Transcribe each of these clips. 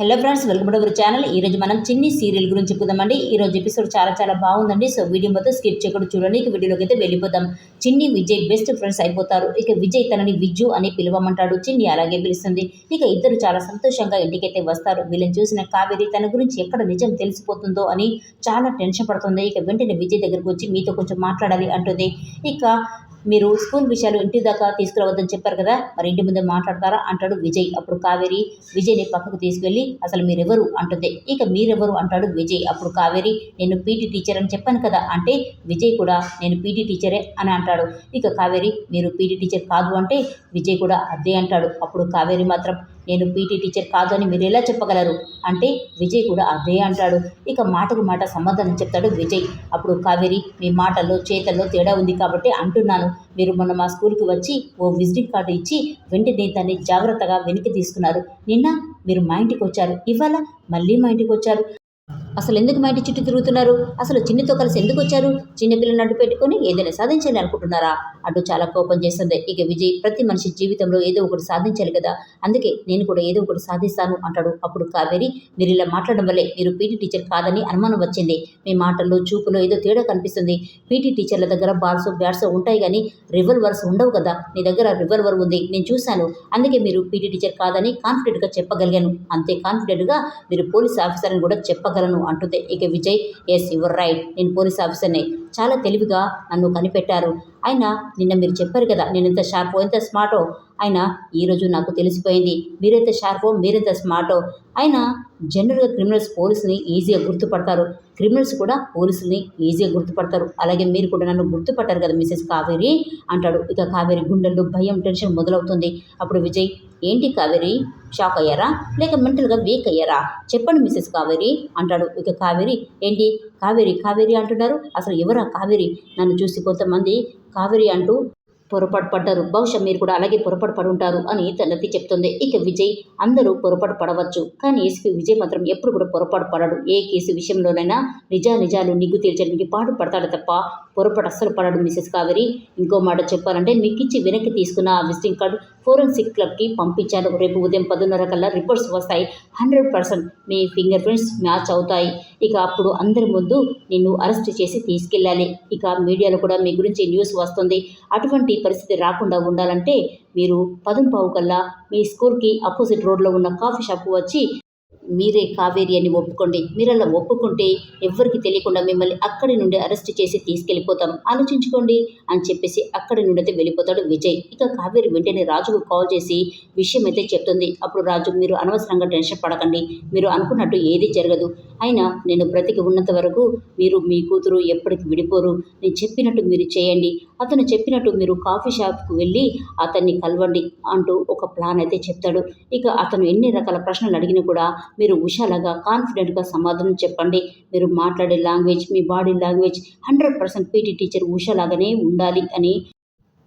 Hello friends welcome to our channel. ఈ రోజు మనం చిన్ని సీరియల్ గురించి చెప్పుకుందామండి ఈ రోజు ఎపిసోడ్ చాలా చాలా బాగుందండి. సో వీడియో మొత్తం స్కిప్ చేయకుండా చూడండి. ఇక వీడియోలోకి అయితే వెళ్ళిపోదాం. చిన్ని విజయ్ బెస్ట్ ఫ్రెండ్స్ అయిపోతారు. ఇక విజయ్ తనని విజ్జు అని పిలవమంటాడు. చిన్ని అలాగే పిలుస్తుంది. ఇక ఇద్దరు చాలా సంతోషంగా ఇంటికైతే వస్తారు. వీళ్ళని చూసిన కావేరి తన గురించి ఎక్కడ నిజం తెలిసిపోతుందో అని చాలా టెన్షన్ పడుతుంది. ఇక వెంటనే విజయ్ దగ్గరకు వచ్చి మీతో కొంచెం మాట్లాడాలి అంటుంది. ఇక మీరు స్కూల్ విషయాలు ఇంటి దాకా తీసుకురావద్దని చెప్పారు కదా మరి ఇంటి ముందే మాట్లాడతారా? అంటాడు విజయ్. అప్పుడు కావేరి విజయ్ని పక్కకు తీసుకెళ్ళి అసలు మీరెవరు? అంటుంది. ఇక మీరెవరు? అంటాడు విజయ్. అప్పుడు కావేరి నేను పీటీ టీచర్ అని చెప్పాను కదా అంటే విజయ్ కూడా నేను పీటీ టీచరే అని అంటాడు. ఇక కావేరి మీరు పీటీ టీచర్ కాదు అంటే విజయ్ కూడా అదే అంటాడు. అప్పుడు కావేరి మాత్రం నేను పీటీ టీచర్ కాదు అని మీరు ఎలా చెప్పగలరు? అంటే విజయ్ కూడా అదే అంటాడు. ఇక మాటకు మాట సమాధానం చెప్తాడు విజయ్. అప్పుడు కావేరి మీ మాటల్లో చేతల్లో తేడా ఉంది కాబట్టి అంటున్నాను. మీరు మొన్న మా స్కూల్కి వచ్చి ఓ విజిటింగ్ కార్డు ఇచ్చి వెంటనే దాన్ని జాగ్రత్తగా వెనక్కి తీసుకున్నారు. నిన్న మీరు మా ఇంటికి వచ్చారు. ఇవాళ మళ్ళీ మా ఇంటికి వచ్చారు. అసలు ఎందుకు మా ఇంటి చుట్టూ తిరుగుతున్నారు? అసలు చిన్నితో కలిసి ఎందుకు వచ్చారు? చిన్నపిల్లని అడ్డు పెట్టుకొని ఏదైనా సాధించాలి అనుకుంటున్నారా? అంటూ చాలా కోపం చేస్తుంది. ఇక విజయ్ ప్రతి మనిషి జీవితంలో ఏదో ఒకటి సాధించాలి కదా. అందుకే నేను కూడా ఏదో ఒకటి సాధిస్తాను అంటాడు. అప్పుడు కావేరి మీరు ఇలా మాట్లాడడం వల్లే మీరు పీటీ టీచర్ కాదని అనుమానం వచ్చింది. మీ మాటల్లో చూపులో ఏదో తేడా కనిపిస్తుంది. పీటీ టీచర్ల దగ్గర బాల్స్ బ్యాట్స్ ఉంటాయి కానీ రివల్వర్స్ ఉండవు కదా. నీ దగ్గర రివల్వర్ ఉంది. నేను చూశాను. అందుకే మీరు పీటీ టీచర్ కాదని కాన్ఫిడెంట్గా చెప్పగలిగాను. అంతే కాన్ఫిడెంట్గా మీరు పోలీస్ ఆఫీసర్ అని కూడా చెప్పగలను అంటుంది. ఇక విజయ్ ఎస్ యువర్ రైట్ నేను పోలీస్ ఆఫీసర్నే. చాలా తెలివిగా నన్ను కనిపెట్టారు. అయినా నిన్న మీరు చెప్పారు కదా నేను ఎంత షార్పో ఎంత స్మార్టో అయినా ఈరోజు నాకు తెలిసిపోయింది. మీరెంత షార్పో మీరెంత స్మార్టో. అయినా జనరల్గా క్రిమినల్స్ పోలీసుని ఈజీగా గుర్తుపడతారు. క్రిమినల్స్ కూడా పోలీసుని ఈజీగా గుర్తుపడతారు. అలాగే మీరు కూడా నన్ను గుర్తుపట్టారు కదా మిసెస్ కావేరి అంటాడు. ఇక కావేరి గుండెల్లో భయం టెన్షన్ మొదలవుతుంది. అప్పుడు విజయ్ ఏంటి కావేరి? షాక్ అయ్యారా? లేక మెంటల్గా వీక్ అయ్యారా? చెప్పండి మిసెస్ కావేరి అంటాడు. ఇక కావేరి ఏంటి? కావేరి కావేరి అంటున్నారు? అసలు ఎవరా కావేరి? నన్ను చూసి కొంతమంది కావేరి అంటూ పొరపాటు పడ్డారు. బహుశా మీరు కూడా అలాగే పొరపాటు పడి ఉంటారు అని తనతి చెప్తుంది. ఇక విజయ్ అందరూ పొరపాటు పడవచ్చు. కానీ ఏసీపీ విజయ్ మాత్రం ఎప్పుడు కూడా పొరపాటు పడడు. ఏ కేసు విషయంలోనైనా నిజా నిజాలు నిగ్గు తీర్చడానికి పాటు పడతాడు తప్ప పొరపాటు అస్సలు పడడు మిసెస్ కావేరి. ఇంకో మాట చెప్పాలంటే మీకు ఇచ్చి వెనక్కి తీసుకున్న ఆ విజిటింగ్ కార్డు ఫోరెన్సిక్ క్లబ్కి పంపించాను. రేపు ఉదయం పదిన్నర కల్లా రిపోర్ట్స్ వస్తాయి. హండ్రెడ్ పర్సెంట్ మీ ఫింగర్ ప్రింట్స్ మ్యాచ్ అవుతాయి. ఇక అప్పుడు అందరి ముందు నిన్ను అరెస్ట్ చేసి తీసుకెళ్ళాలి. ఇక మీడియాలో కూడా మీ గురించి న్యూస్ వస్తుంది. అటువంటి పరిస్థితి రాకుండా ఉండాలంటే మీరు పదుంపావు కల్లా మీ స్కూల్కి అపోజిట్ రోడ్లో ఉన్న కాఫీ షాప్కు వచ్చి మీరే కావేరి అని ఒప్పుకోండి. మీరు అలా ఒప్పుకుంటే ఎవ్వరికి తెలియకుండా మిమ్మల్ని అక్కడి నుండి అరెస్ట్ చేసి తీసుకెళ్ళిపోతాం. ఆలోచించుకోండి అని చెప్పేసి అక్కడి నుండి అయితే వెళ్ళిపోతాడు విజయ్. ఇక కావేరి వెంటనే రాజుకు కాల్ చేసి విషయం అయితే చెప్తుంది. అప్పుడు రాజు మీరు అనవసరంగా టెన్షన్ పడకండి. మీరు అనుకున్నట్టు ఏది జరగదు. అయినా నేను బ్రతికి ఉన్నంత వరకు మీరు మీ కూతురు ఎప్పటికి విడిపోరు. నేను చెప్పినట్టు మీరు చేయండి. అతను చెప్పినట్టు మీరు కాఫీ షాప్కు వెళ్ళి అతన్ని కలవండి అంటూ ఒక ప్లాన్ అయితే చెప్తాడు. ఇక అతను ఎన్ని రకాల ప్రశ్నలు అడిగినా కూడా మీరు ఉషాలాగా కాన్ఫిడెంట్గా సమాధానం చెప్పండి. మీరు మాట్లాడే లాంగ్వేజ్ మీ body language hundred percent PT teacher ఉషాలాగానే ఉండాలి అని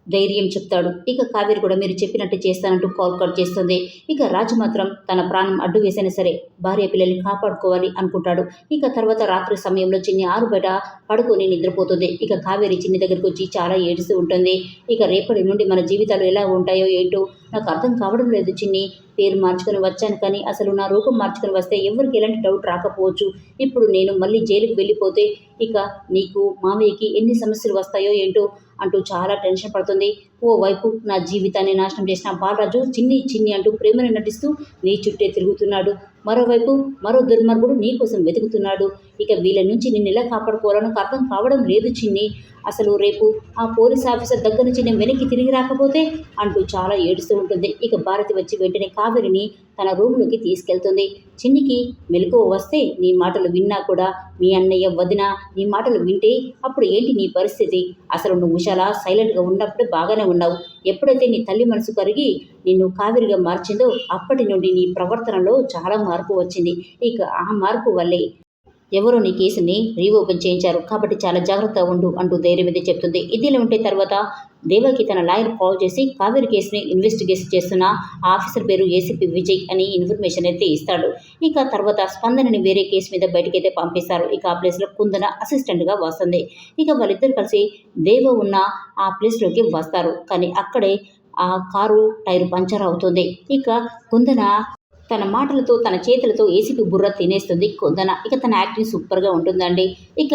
ధైర్యం చెప్తాడు. ఇక కావేరి కూడా మీరు చెప్పినట్టు చేస్తానంటూ కాల్ కట్ చేస్తుంది. ఇక రాజు మాత్రం తన ప్రాణం అడ్డు వేసైనా సరే భార్య పిల్లల్ని కాపాడుకోవాలి అనుకుంటాడు. ఇక తర్వాత రాత్రి సమయంలో చిన్ని ఆరు బయట పడుకొని నిద్రపోతుంది. ఇక కావేరి చిన్ని దగ్గరికి వచ్చి చాలా ఏడుస్తూ ఉంటుంది. ఇక రేపటి నుండి మన జీవితాలు ఎలా ఉంటాయో ఏంటో నాకు అర్థం కావడం లేదు చిన్ని. పేరు మార్చుకొని వచ్చాను కానీ అసలు నా రూపం మార్చుకొని వస్తే ఎవరికి ఎలాంటి డౌట్ రాకపోవచ్చు. ఇప్పుడు నేను మళ్ళీ జైలుకి వెళ్ళిపోతే ఇక నీకు మామయ్యకి ఎన్ని సమస్యలు వస్తాయో ఏంటో అంటూ చాలా టెన్షన్ పడుతుంది. ఓవైపు నా జీవితాన్ని నాశనం చేసిన బాలరాజు చిన్ని చిన్ని అంటూ ప్రేమని నటిస్తూ నీ చుట్టే తిరుగుతున్నాడు. మరోవైపు మరో దుర్మార్గుడు నీ కోసం వెతుకుతున్నాడు. ఇక వీళ్ళ నుంచి నిన్ను ఎలా కాపాడుకోవాలనో అర్థం కావడం లేదు చిన్ని. అసలు రేపు ఆ పోలీస్ ఆఫీసర్ దగ్గర నుంచి నేను వెనక్కి తిరిగి రాకపోతే? అంటూ చాలా ఏడుస్తూ ఉంటుంది. ఇక భారతి వచ్చి వెంటనే కావేరిని తన రూమ్లోకి తీసుకెళ్తుంది. చిన్నికి మెలకువ వస్తే నీ మాటలు విన్నా కూడా మీ అన్నయ్య వదిన నీ మాటలు వింటే అప్పుడు ఏంటి నీ పరిస్థితి? అసలు నువ్వు చాలా సైలెంట్గా ఉన్నప్పుడు బాగానే ఉన్నావు. ఎప్పుడైతే నీ తల్లి మనసు కరిగి నిన్ను కావిరిగా మార్చిందో అప్పటి నుండి నీ ప్రవర్తనలో చాలా మార్పు వచ్చింది. ఇక ఆ మార్పు వల్లే ఎవరో నీ కేసుని రీఓపెన్ చేయించారు. కాబట్టి చాలా జాగ్రత్తగా ఉండు అంటూ ధైర్యం చెప్తుంది. ఇదిలా ఉంటే తర్వాత దేవకి తన లాయర్ కాల్ చేసి కావేరి కేసుని ఇన్వెస్టిగేషన్ చేస్తున్న ఆఫీసర్ పేరు ఏసీపీ విజయ్ అని ఇన్ఫర్మేషన్ అయితే ఇస్తాడు. ఇక తర్వాత స్పందనని వేరే కేసు మీద బయటకైతే పంపిస్తారు. ఇక ఆ ప్లేస్లో కుందన అసిస్టెంట్గా వస్తుంది. ఇక వాళ్ళిద్దరు కలిసి దేవ ఉన్న ఆ ప్లేస్లోకి వస్తారు. కానీ అక్కడే ఆ కారు టైర్ పంచర్ అవుతుంది. ఇక కుందన తన మాటలతో తన చేతులతో ఏసీపీ బుర్ర తినేస్తుంది. కొందన ఇక తన యాక్టింగ్ సూపర్గా ఉంటుందండి. ఇక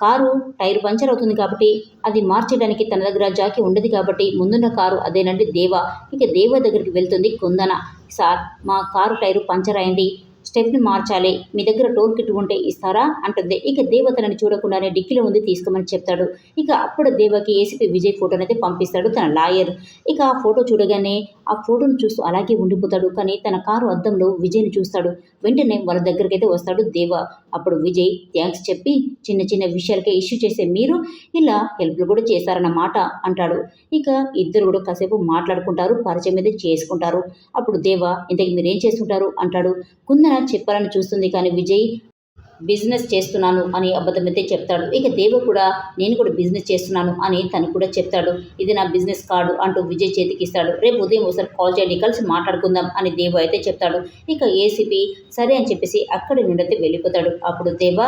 కారు టైర్ పంచర్ అవుతుంది కాబట్టి అది మార్చడానికి తన దగ్గర జాకి ఉండదు కాబట్టి ముందున్న కారు అదేనండి దేవ. ఇక దేవ దగ్గరికి వెళ్తుంది కుందన. సార్ మా కారు టైరు పంచర్ అయింది. స్టెప్ని మార్చాలి. మీ దగ్గర టోల్ కిట్ ఉంటే ఇస్తారా? అంటుంది. ఇక దేవ తనని చూడకుండానే డిక్కీలో ఉంది తీసుకోమని చెప్తాడు. ఇక అప్పుడు దేవకి ఏసీపీ విజయ్ ఫోటోని అయితే పంపిస్తాడు తన లాయర్. ఇక ఆ ఫోటో చూడగానే ఆ ఫోటోను చూస్తూ అలాగే ఉండిపోతాడు. కానీ తన కారు అద్దంలో విజయ్ని చూస్తాడు. వెంటనే వాళ్ళ దగ్గరికి అయితే వస్తాడు దేవ. అప్పుడు విజయ్ థ్యాంక్స్ చెప్పి చిన్న చిన్న విషయాలకే ఇష్యూ చేసే మీరు ఇలా హెల్ప్లు కూడా చేశారన్నమాట అంటాడు. ఇక ఇద్దరు కూడా కాసేపు మాట్లాడుకుంటారు పరిచయం అయితే చేసుకుంటారు. అప్పుడు దేవ ఇంతకు మీరేం చేస్తుంటారు? అంటాడు. కుందన చెప్పాలని చూస్తుంది కానీ విజయ్ బిజినెస్ చేస్తున్నాను అని అబద్ధమైతే చెప్తాడు. ఇక దేవ కూడా నేను కూడా బిజినెస్ చేస్తున్నాను అని తను కూడా చెప్తాడు. ఇది నా బిజినెస్ కార్డు అంటూ విజయ్ చేతికి ఇస్తాడు రేపు ఉదయం ఒకసారి కాల్ చేయండి కలిసి మాట్లాడుకుందాం అని దేవ అయితే చెప్తాడు. ఇక ఏసీపీ సరే అని చెప్పేసి అక్కడి నుండి అయితే వెళ్ళిపోతాడు. అప్పుడు దేవ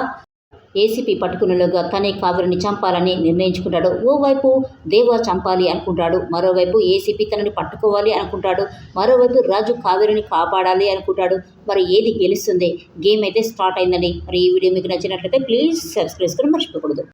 ఏసీపీ పట్టుకునేలోగా తనే కావేరిని చంపాలని నిర్ణయించుకుంటాడు. ఓవైపు దేవ చంపాలి అనుకుంటాడు. మరోవైపు ఏసీపీ తనని పట్టుకోవాలి అనుకుంటాడు. మరోవైపు రాజు కావేరిని కాపాడాలి అనుకుంటాడు. మరి ఏది గెలుస్తుంది? గేమ్ అయితే స్టార్ట్ అయిందండి. మరి ఈ వీడియో మీకు నచ్చినట్లయితే ప్లీజ్ సబ్స్క్రైబ్ చేసుకుని మర్చిపోకూడదు.